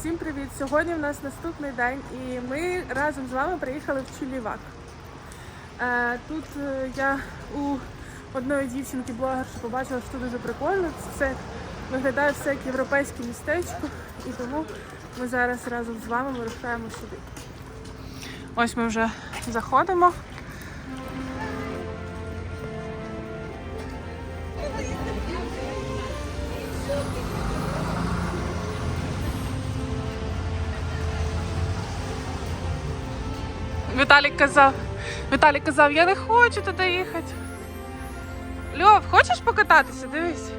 Всім привіт! Сьогодні в нас наступний день, і ми разом з вами приїхали в Чилівак. Е, Тут е, я у одної дівчинки блогерші побачила, що дуже прикольно. Це виглядає все як європейське містечко, і тому ми зараз разом з вами вирушаємо сюди. Ось ми вже заходимо. Віталік казав. Віталік казав, я не хочу туди їхати. Льов, хочеш покататися? Дивись.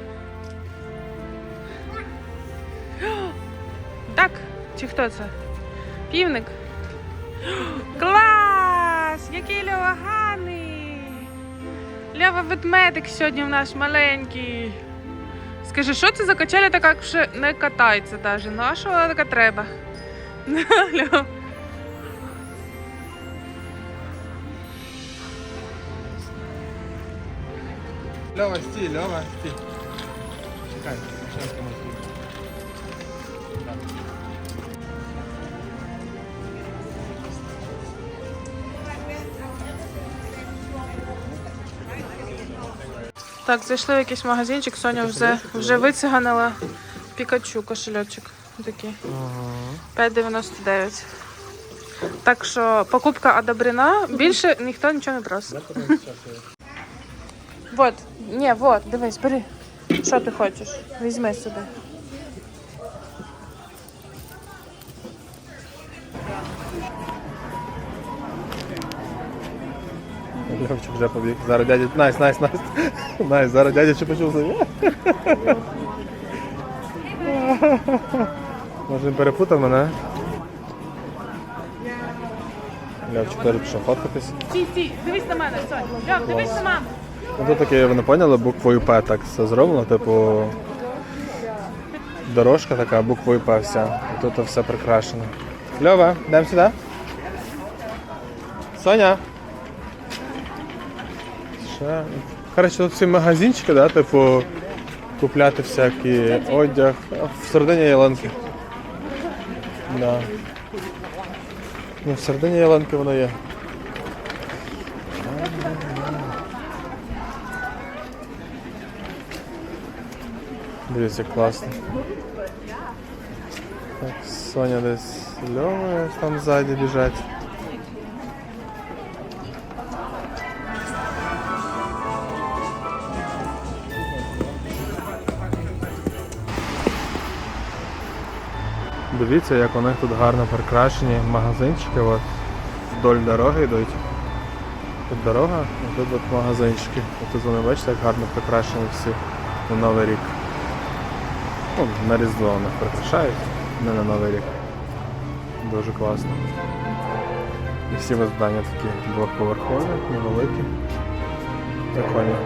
Так, чи хто це? Півник. Клас! Який Льова гарний! Льова ведмедик сьогодні в нас маленький. Скажи, що це за качеля така, вже не катається навіть? Ну а що вона така треба? Льов. Льова, стій, Льова, стій. Чекай, машинка може. Так, зайшли в якийсь магазинчик, Соня вже, вже вициганила Пікачу кошельочок. Такий. 5,99. Так що покупка одобрена. Більше ніхто нічого не просить. Вот, ні, вот, дивись, бери. Що ти хочеш? Візьми собі. Льовчик вже побіг. Зараз дядя. Найс, найс, найс. Найс, зараз дядя чи почув собі. Може він перепутав мене? Льовчик теж пішов фоткатись. Стій, стій, дивись на мене, Сонь. Льов, дивись на маму. Ну тут таке, ви не поняли, буквою П так все зроблено, типу дорожка така, буквою П вся. Тут все прикрашено. Льова, йдемо сюди. Соня. Ще. Коротше, тут всі магазинчики, да, типу, купляти всякий одяг. А Всередині ялинки. Да. Ну, всередині ялинки воно є. Дивіться, як класно. Так, Соня десь Льова там ззаді біжать. Дивіться, як у них тут гарно прикрашені магазинчики. От, вдоль дороги йдуть. Тут дорога, а тут от магазинчики. І тут вони бачите, як гарно прикрашені всі на Новий рік. Ну, на Різдво вони прикрашають, не на Новий рік. Дуже класно. І всі здання такі двохповерхові, невеликі. Прикольно.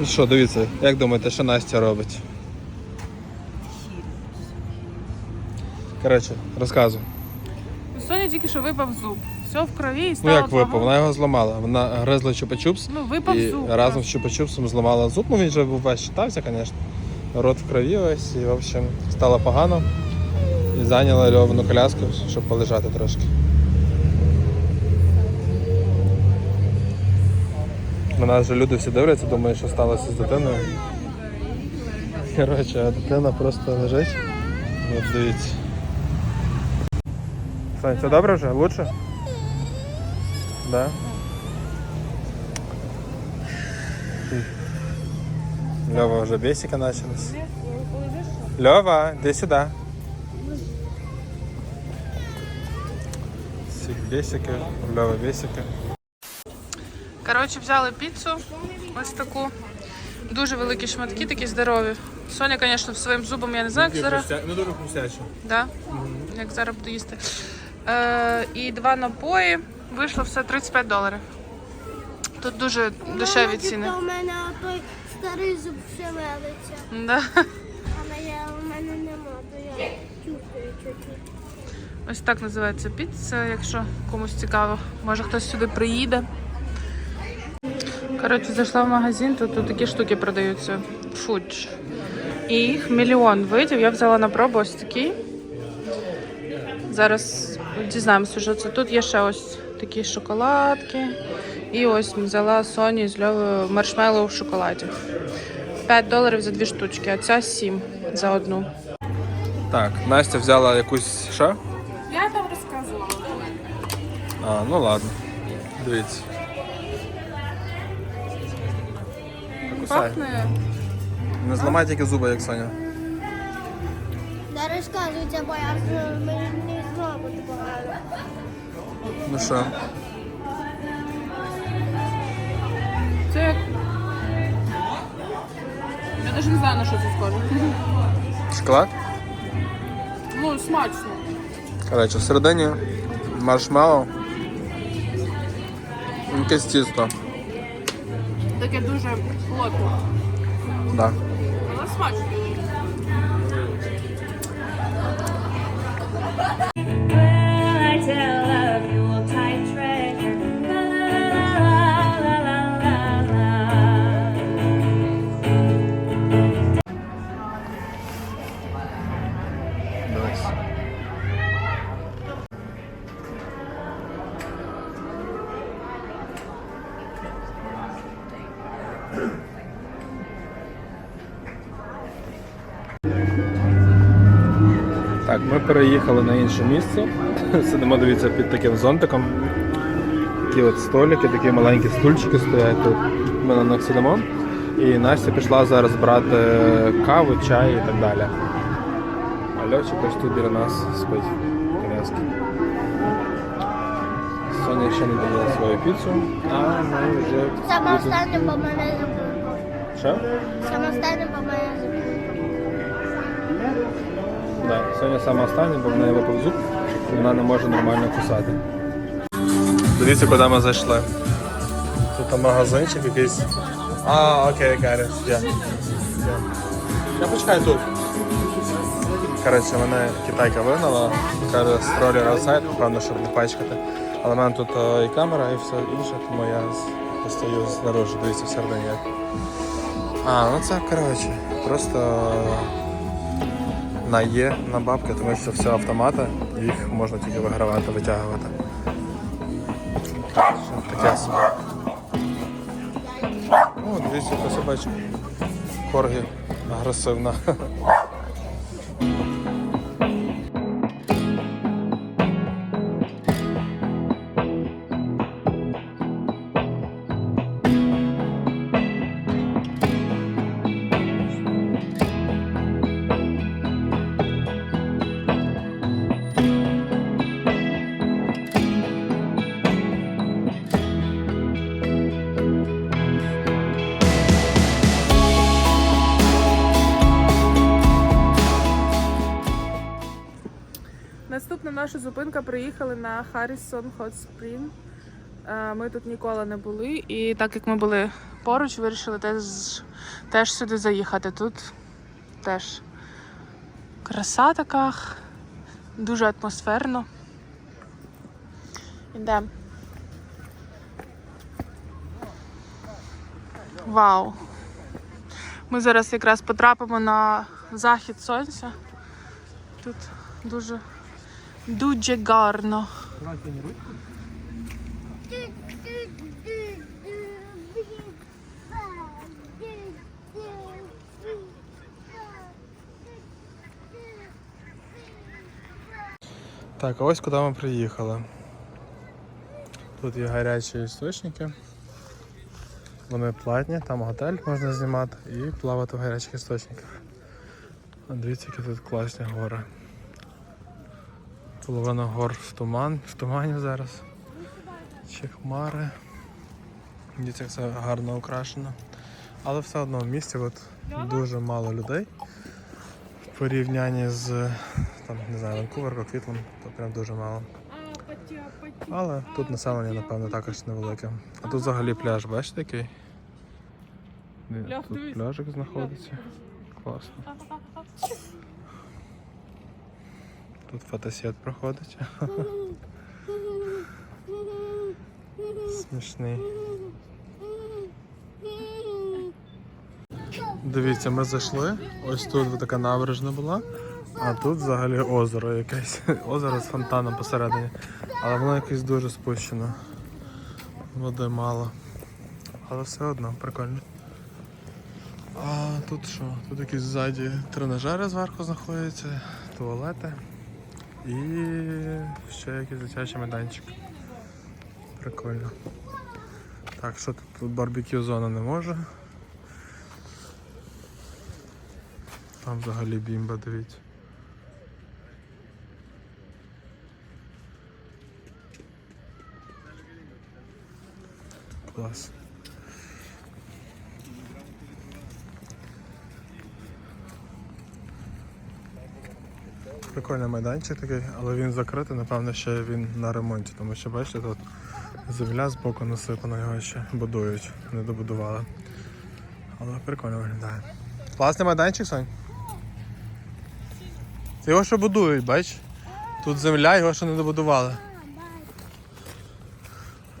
Ну що, дивіться, як думаєте, що Настя робить? Коротше, розказуй. У Соні тільки що випав зуб. Все в крові і Ну як випав, погано. вона його зламала. Вона гризла чупа-чупс Ну, випав і зуб. разом з чупа-чупсом зламала зуб. Ну він вже був весь читався, звісно. Рот в крові ось, і в общем стало погано. І зайняла льовану коляску, щоб полежати трошки. Мене вже люди всі дивляться, думають, що сталося з дитиною. Коротше, а дитина просто лежить. От дивіться. Сань, це добре вже? Лучше? Да? Льова вже бесика началась. Льова, іди сюди. Всіх бесики, Льова бесики. Коротше, взяли піцу, ось таку. Дуже великі шматки, такі здорові. Соня, звісно, своїм зубом я не знаю, як зараз. Ну дуже хрустяще. Да? Як зараз буду їсти. Е, і два напої. Вийшло все 35 доларів. Тут дуже дешеві ціни. У мене той старий зуб шевелиться, Да. а моя у мене нема, то я чувствую. чуть-чуть. Ось так називається піца, якщо комусь цікаво. Може хтось сюди приїде. Коротше, зайшла в магазин, тут, тут такі штуки продаються. Фудж. І їх мільйон видів. Я взяла на пробу ось такі. Зараз дізнаємося, що це. Тут є ще ось такі шоколадки. І ось взяла Соні з Льовою маршмеллоу в шоколаді. 5 доларів за дві штучки, а ця 7 за одну. Так, Настя взяла якусь що? Я там розказувала. А, ну ладно. Дивіться. Пахне. Не зламай тільки зуби, як Соня. Не розказуйте, бо я з- мені погано. Ну що? Це як. Я навіть не знаю, на що це схоже. Шоколад? Ну, смачно. Коротше, всередині маршмеллоу. Якесь тісто. Таке дуже плотне. Да. Але смачно. Так, ми переїхали на інше місце. Сидимо, дивіться, під таким зонтиком. Такі от столики, такі маленькі стульчики стоять тут. Ми на них сидимо. І Настя пішла зараз брати каву, чай і так далі. А Льовчик ось тут біля нас спить. Коляски. Соня ще не доїла свою піцу, а ми вже. Саме останнє по мене. Що? Саме останнє по мене забуло. Да, Соня сама бо в неї випав зуб, і вона не може нормально кусати. Дивіться, куди ми зайшли. Тут там магазинчик якийсь. А, окей, Гаррі. Я. Я почекай тут. Коротше, мене китайка вигнала, каже, стролер outside, певно, щоб не пачкати. Але в мене тут е, і камера, і все інше, тому я з- постою знаружи, дивіться всередині як. А, ну це коротше, просто на Є, на бабки, тому що все автомати, їх можна тільки вигравати, витягувати. Таке собі. О, дивіться, яка собачка. Коргі агресивна. Наша зупинка приїхали на Harrison Hot Spring. Е, Ми тут ніколи не були, і так як ми були поруч, вирішили теж, теж сюди заїхати. Тут теж краса така, дуже атмосферно. Ідемо. Вау! Ми зараз якраз потрапимо на захід сонця. Тут дуже дуже гарно. Так, а ось куди ми приїхали. Тут є гарячі істочники. Вони платні, там готель можна знімати і плавати в гарячих істочниках. Дивіться, які тут класні гори. Половина гор в туман, в тумані зараз. Ще хмари. Як це гарно украшено. Але все одно в місті от дуже мало людей. В порівнянні з там, не знаю, Ванкувер, Коквітлом, то прям дуже мало. Але тут населення, напевно, також невелике. А тут взагалі пляж, бачите який? Тут пляжик знаходиться. Класно. Тут фотосет проходить. Смішний. Дивіться, ми зайшли. Ось тут така набережна була, а тут взагалі озеро якесь. Озеро з фонтаном посередині. Але воно якесь дуже спущено. Води мало. Але все одно прикольно. А тут що? Тут якісь ззаді тренажери зверху знаходяться, туалети і ще якийсь дитячий майданчик. Прикольно. Так, що тут? Тут барбекю зона не може. Там взагалі бімба, дивіться. Клас. Прикольний майданчик такий, але він закритий, напевно, ще він на ремонті, тому що бачите, тут земля з боку насипана, його ще будують, не добудували. Але прикольно виглядає. Класний майданчик, Сонь? Його ще будують, бач? Тут земля, його ще не добудували.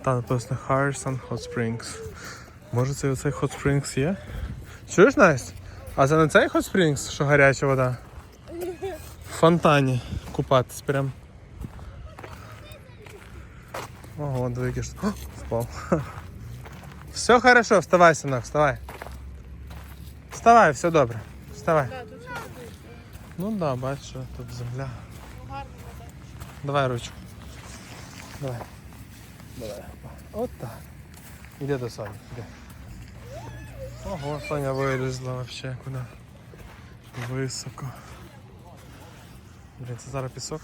Там написано Harrison Hot Springs. Може це оцей Hot Springs є? Чуєш, Настя? А це не цей Hot Springs, що гаряча вода? В фонтані купатись прям. Ого, двигиш. О, впав. Все хорошо, вставай, синок, вставай. Вставай, все добре. Вставай. Ну да, бачиш, що тут земля. Давай ручку. Давай. Давай. От так. Іди до Соні, іди. Ого, Соня вилізла вообще куди. Високо. Блін, це зараз пісок.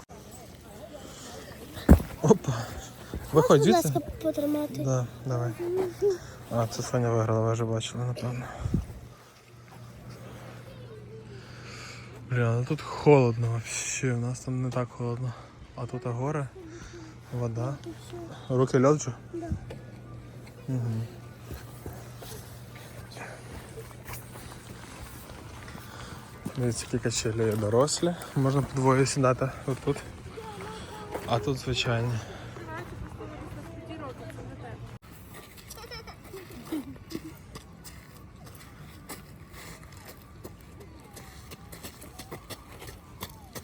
Опа. Виходь Будь ласка, звідси. потримати. Да, давай. А, це Соня виграла, ви вже бачили, напевно. Бля, ну тут холодно вообще, у нас там не так холодно. А тут а гори, вода. Руки льод же? Да. Угу. Дивіться, які качелі є дорослі. Можна по двоє сідати отут. А тут звичайні.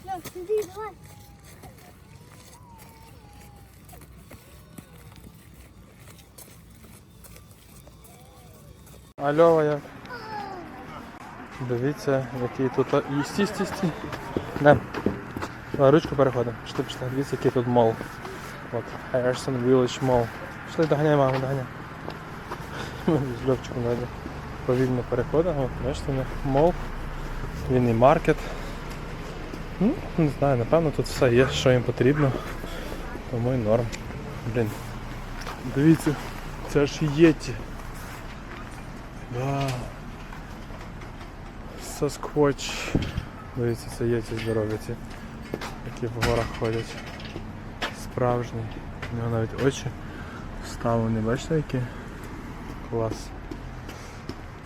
Льох, сиди, давай. Альова як? Дивіться, який тут. І стій, стій. Не. Давай ручку переходимо. Пішли, пішли. Дивіться, який тут мол. От, Harrison Village Mall. Пішли, доганяй маму, доганяй. З Льовчиком далі. Повільно переходимо. От, Бачите, мол. Вінний маркет. Ну, не знаю, напевно тут все є, що їм потрібно. Тому і норм. Блін. Дивіться, це ж єті. Да. Сосквоч. Дивіться, це є ці здорові ці, які в горах ходять. Справжні. У нього навіть очі вставлені, бачите які? Клас.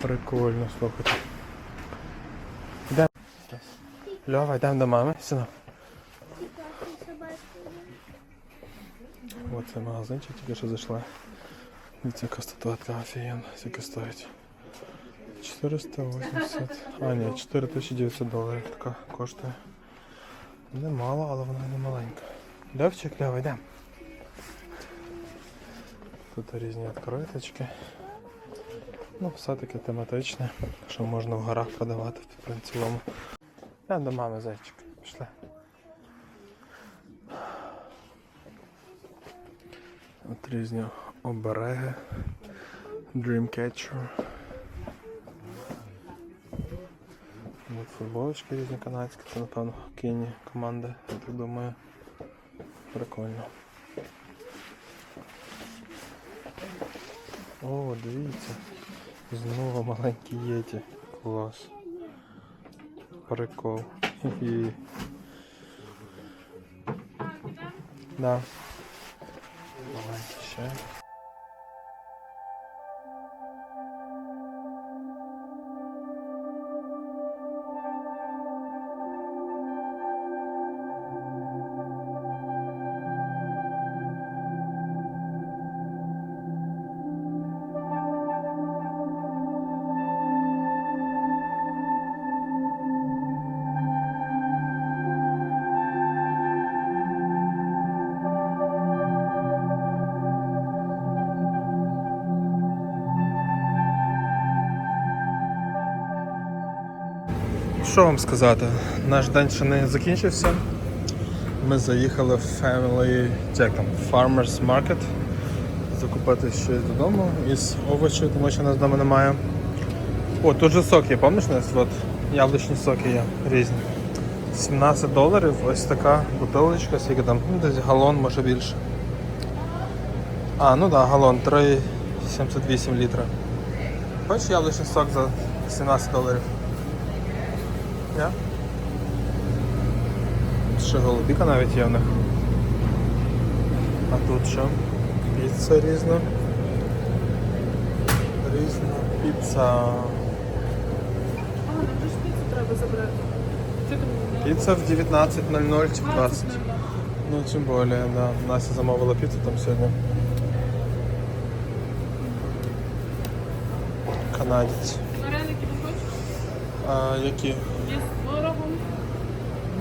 Прикольно, слухайте. Йдемо. Льова, йдемо до мами. Сюди. Ось це магазинчик, тільки що зайшла. Дивіться, яка статуетка офігенна, скільки стоїть. 480. А, ні, 4900 доларів така коштує. Немало, але вона не маленька. Льовчик, Льова, йдемо. Тут різні відкриточки. Ну, все-таки тематичне, що можна в горах продавати в цілому. Йдемо до мами, зайчик. Пішли. От різні обереги. Dreamcatcher. От футболочки різні канадські, це напевно хокейні команди, я так думаю. Прикольно. О, дивіться. Знову маленький єті. Клас. Прикол. І... Да. Маленький ще. Що вам сказати? Наш день ще не закінчився. Ми заїхали в Family як там, Farmers Market закупити щось додому із овочів, тому що нас вдома немає. О, тут же сок є, пам'ятаєш? От, яблучні соки є різні. 17 доларів, ось така бутилочка, скільки там, ну, десь галон, може більше. А, ну так, да, галон, 3,78 літра. Хочеш яблучний сок за 17 доларів? Я? Ще голубіка навіть є в них. А тут що? Піца різна. Різна піца. А, нам ж піцу треба забрати. Піца в 19.00 чи в 20. Ну, тим більше, да. Настя замовила піцу там сьогодні. Канадець. А які? Є з творогом.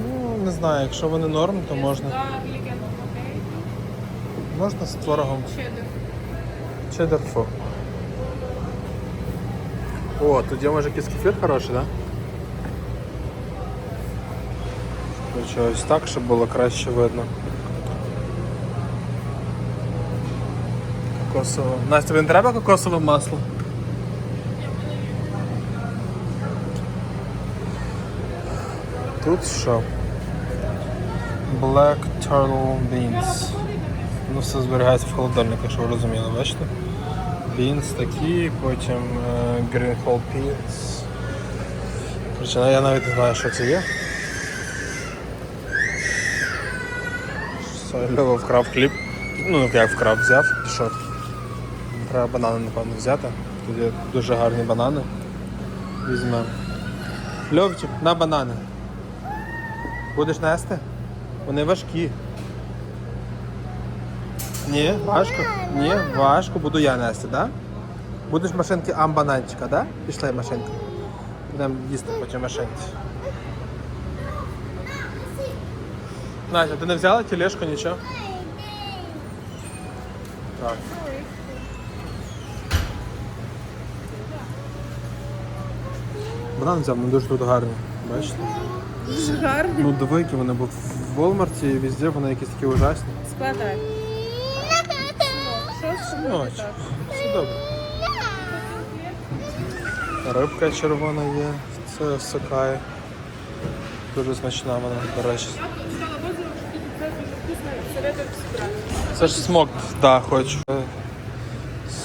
Ну, не знаю, якщо вони норм, то можна. Можна з творогом. Чеддер. Фо. О, тут є може якийсь кефір хороший, да? Короче, ось так, щоб було краще видно. Кокосове. Настя, тобі не треба кокосове масло? Тут що? Black Turtle Beans. Ну, все зберігається в холодильнику, якщо ви розуміли, бачите? Beans такі, потім е, Green Whole Beans. Ну, я навіть не знаю, що це є. Льова вкрав хліб. Ну, як вкрав, взяв, пішов. Треба банани, напевно, взяти. Тут є дуже гарні банани. Візьмемо. Льовчик, на банани. Будеш нести? Вони важкі. Ні, важко. Ні, важко, буду я нести, так? Да? Будеш машинки амбананчика, да? Пішли машинка. Будемо їсти потім машинці. Настя, ти не взяла тележку, нічого? Так. Банан взяв, вони дуже тут гарні. Бачите? Дуже гарні. Ну диви, вони, бо в Walmart і везде вони якісь такі ужасні. Складай. Так? Все добре. Рибка червона є, це сокає. Дуже смачна вона, до речі. Це ж смок, да, хочу.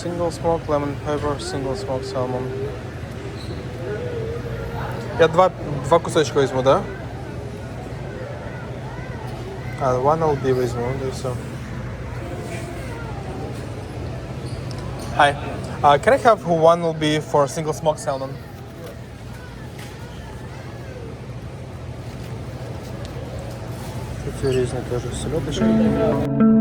Single smoke, lemon pepper, single smoke salmon. Я два, два кусочка візьму, да? А, one LB візьму, да і все. Hi. Uh, can I have one LB for single smoke salmon? Тут різні теж сельодочки.